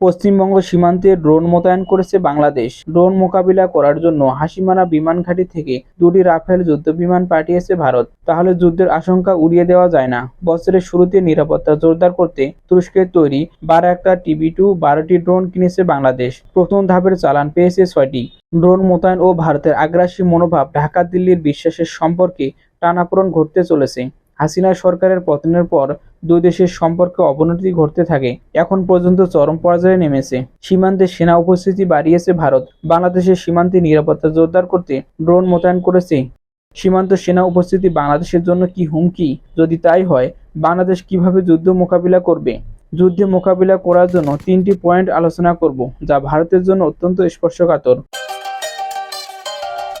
পশ্চিমবঙ্গ সীমান্তে ড্রোন মোতায়েন করেছে বাংলাদেশ। ড্রোন মোকাবিলা করার জন্য হাসিমারা বিমান ঘাঁটি থেকে দুটি রাফেল যুদ্ধ বিমান পাঠিয়েছে ভারত। তাহলে যুদ্ধের আশঙ্কা উড়িয়ে দেওয়া যায় না। বছরের শুরুতে নিরাপত্তা জোরদার করতে তুরস্কের তৈরি বারো একটা টিভি টু বারোটি ড্রোন কিনেছে বাংলাদেশ। প্রথম ধাপের চালান পেয়েছে ছয়টি। ড্রোন মোতায়েন ও ভারতের আগ্রাসী মনোভাব ঢাকা দিল্লির বিশ্বাসের সম্পর্কে টানাপোড়েন ঘটতে চলেছে। হাসিনা সরকারের পতনের পর দুই দেশের সম্পর্কে অবনতি ঘটতে থাকে। এখন পর্যন্ত চরম পর্যায়ে নেমেছে। সীমান্তে সেনা উপস্থিতি বাড়িয়েছে ভারত। বাংলাদেশের সীমান্তে নিরাপত্তা জোরদার করতে ড্রোন মোতায়েন করেছে। সীমান্ত সেনা উপস্থিতি বাংলাদেশের জন্য কি হুমকি? যদি তাই হয়, বাংলাদেশ কীভাবে যুদ্ধ মোকাবিলা করবে? যুদ্ধে মোকাবিলা করার জন্য তিনটি পয়েন্ট আলোচনা করব, যা ভারতের জন্য অত্যন্ত স্পর্শকাতর।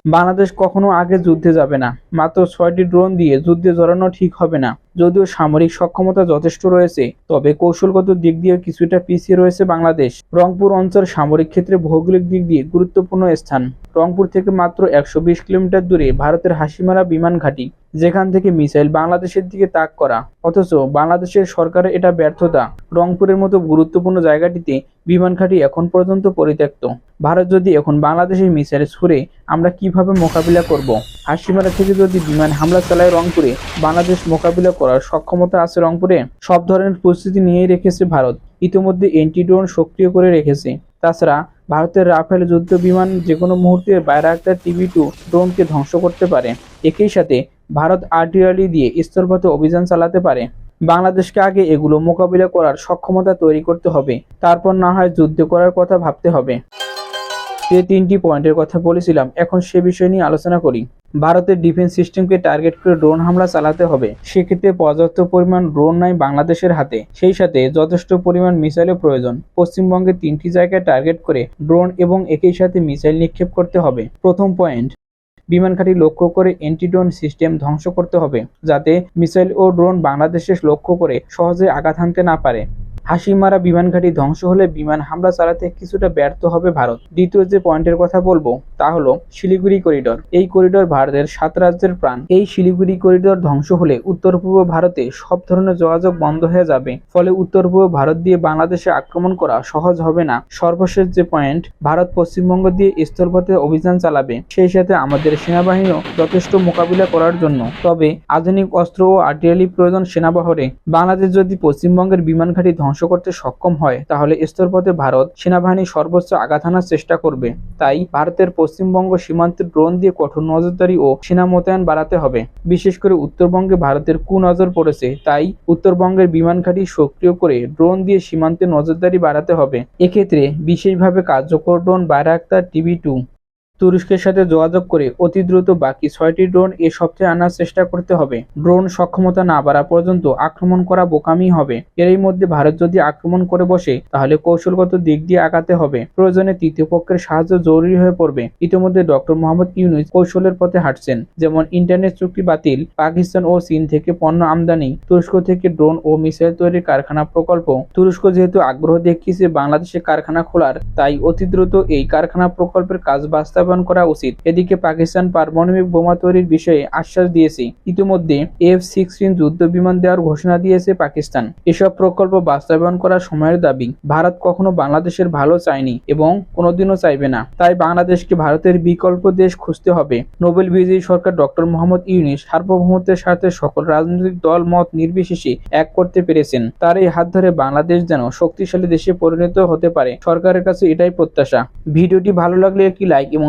বাংলাদেশ কখনো আগে যুদ্ধে যাবে না। মাত্র ছয়টি ড্রোন দিয়ে যুদ্ধে জড়ানো ঠিক হবে না। যদিও সামরিক সক্ষমতা যথেষ্ট রয়েছে, তবে কৌশলগত দিক দিয়ে কিছুটা পিছিয়ে রয়েছে বাংলাদেশ। রংপুর অঞ্চল সামরিক ক্ষেত্রে ভৌগোলিক দিক দিয়ে গুরুত্বপূর্ণ স্থান। রংপুর থেকে মাত্র একশো বিশ কিলোমিটার দূরে ভারতের হাসিমারা বিমান ঘাঁটি। যেখান থেকে মিসাইল বাংলাদেশের দিকে তাক করা। অথচ বাংলাদেশের সরকারের এটা ব্যর্থতা রংপুরের মতো গুরুত্বপূর্ণ জায়গাটিতে বিমান ঘাঁটি এখন পর্যন্ত পরিত্যক্ত। ভারত যদি এখন বাংলাদেশের মিসাইল ছুড়ে আমরা কীভাবে মোকাবিলা করব? হাসিমারা থেকে যদি বিমান হামলা চালায় রংপুরে, বাংলাদেশ মোকাবিলা করার সক্ষমতা আছে রংপুরে? সব ধরনের প্রস্তুতি নিয়েই রেখেছে ভারত। ইতিমধ্যে এন্টি ড্রোন সক্রিয় করে রেখেছে। তাছাড়া ভারতের রাফেল যুদ্ধ বিমান যে কোনো মুহূর্তে বাইরাক্তার টিভি টু ড্রোনকে ধ্বংস করতে পারে। একই সাথে ভারত আর্টিলারি দিয়ে স্থলপথে অভিযান চালাতে পারে। বাংলাদেশকে আগে এগুলো মোকাবিলা করার সক্ষমতা তৈরি করতে হবে। তারপর না হয় যুদ্ধ করার কথা ভাবতে হবে। যে তিনটি পয়েন্টের কথা বলেছিলাম, এখন সে বিষয় নিয়ে আলোচনা করি। ভারতের ডিফেন্স সিস্টেমকে টার্গেট করে ড্রোন হামলা চালাতে হবে। সেক্ষেত্রে পর্যাপ্ত পরিমাণ ড্রোন নাই বাংলাদেশের হাতে। সেই সাথে যথেষ্ট পরিমাণ মিসাইলের প্রয়োজন। পশ্চিমবঙ্গে তিনটি জায়গায় টার্গেট করে ড্রোন এবং একই সাথে মিসাইল নিক্ষেপ করতে হবে। প্রথম পয়েন্ট বিমান ঘাঁটি লক্ষ্য করে অ্যান্টিড্রোন সিস্টেম ধ্বংস করতে হবে, যাতে মিসাইল ও ড্রোন বাংলাদেশে লক্ষ্য করে সহজে আঘাত হানতে না পারে। হাসিমারা বিমান ঘাঁটি ধ্বংস হলে বিমান হামলা চালাতে কিছুটা ব্যর্থ হবে ভারত। দ্বিতীয় যে পয়েন্টের কথা বলব তা হলো শিলিগুড়ি করিডোর। এই করিডোর ভারতের সাত রাজ্যের প্রাণ। এই শিলিগুড়ি করিডোর ধ্বংস হলে উত্তর পূর্ব ভারতে সব ধরনের যোগাযোগ বন্ধ হয়ে যাবে। ফলে উত্তর পূর্ব ভারত দিয়ে বাংলাদেশে আক্রমণ করা সহজ হবে না। সর্বশেষ যে পয়েন্ট, ভারত পশ্চিমবঙ্গ দিয়ে স্থলপথে অভিযান চালাবে, সেই সাথে আমাদের সেনাবাহিনীও যথেষ্ট মোকাবিলা করার জন্য। তবে আধুনিক অস্ত্র ও আর্টিলারি প্রয়োজন সেনাবহরে। বাংলাদেশ যদি পশ্চিমবঙ্গের বিমান ঘাঁটি ধ্বংস করতে সক্ষম হয়, তাহলে স্থলপথে ভারত সেনাবাহিনী সর্বোচ্চ আঘাত হানার চেষ্টা করবে। তাই ভারতের পশ্চিমবঙ্গ সীমান্তে ড্রোন দিয়ে কঠোর নজরদারি ও সেনা মোতায়েন বাড়াতে হবে। বিশেষ করে উত্তরবঙ্গে ভারতের কুনজর পড়েছে, তাই উত্তরবঙ্গের বিমান ঘাঁটি সক্রিয় করে ড্রোন দিয়ে সীমান্তে নজরদারি বাড়াতে হবে। এক্ষেত্রে বিশেষভাবে কার্যকর ড্রোন বাইরাক্তার টিভি টু। তুরস্কের সাথে যোগাযোগ করে অতি দ্রুত বাকি ছয়টি ড্রোন এ সপ্তাহে আনার চেষ্টা করতে হবে। ড্রোন সক্ষমতা না বাড়া পর্যন্ত আক্রমণ করা বোকামি হবে। এরই মধ্যে ভারত যদি আক্রমণ করে বসে, তাহলে কৌশলগত দিক দিয়ে আগাতে হবে। প্রয়োজনে তৃতীয় পক্ষের সাহায্য জরুরি হয়ে পড়বে। ইতিমধ্যে ডক্টর মোহাম্মদ ইউনুস কৌশলের পথে হাঁটছেন। যেমন, ইন্টারনেট চুক্তি বাতিল, পাকিস্তান ও চীন থেকে পণ্য আমদানি, তুরস্ক থেকে ড্রোন ও মিসাইল তৈরির কারখানা প্রকল্প। তুরস্ক যেহেতু আগ্রহ দেখিয়েছে বাংলাদেশে কারখানা খোলার, তাই অতি দ্রুত এই কারখানা প্রকল্পের কাজ বাস্তব বাস্তবায়ন করা উচিত। এদিকে পাকিস্তান পারমাণবিক বোমা তৈরির বিষয়ে আশ্বাস দিয়েছে। ইতিমধ্যে এফ সিক্সটিন যুদ্ধ বিমান দেওয়ার ঘোষণা দিয়েছে পাকিস্তান। এসব প্রকল্প বাস্তবায়ন করা সময়ের দাবি, ভারত কখনো বাংলাদেশের ভালো চায়নি এবং কোনোদিনও চাইবে না। তাই বাংলাদেশকে ভারতের বিকল্প দেশ খুঁজতে হবে। নোবেল বিজয়ী সরকার ডক্টর মোহাম্মদ ইউনিস সার্বভৌমত্বের সাথে সকল রাজনৈতিক দল মত নির্বিশেষে এক করতে পেরেছেন। তার এই হাত ধরে বাংলাদেশ যেন শক্তিশালী দেশে পরিণত হতে পারে। সরকারের কাছে এটাই প্রত্যাশা। ভিডিওটি ভালো লাগলে একটি লাইক এবং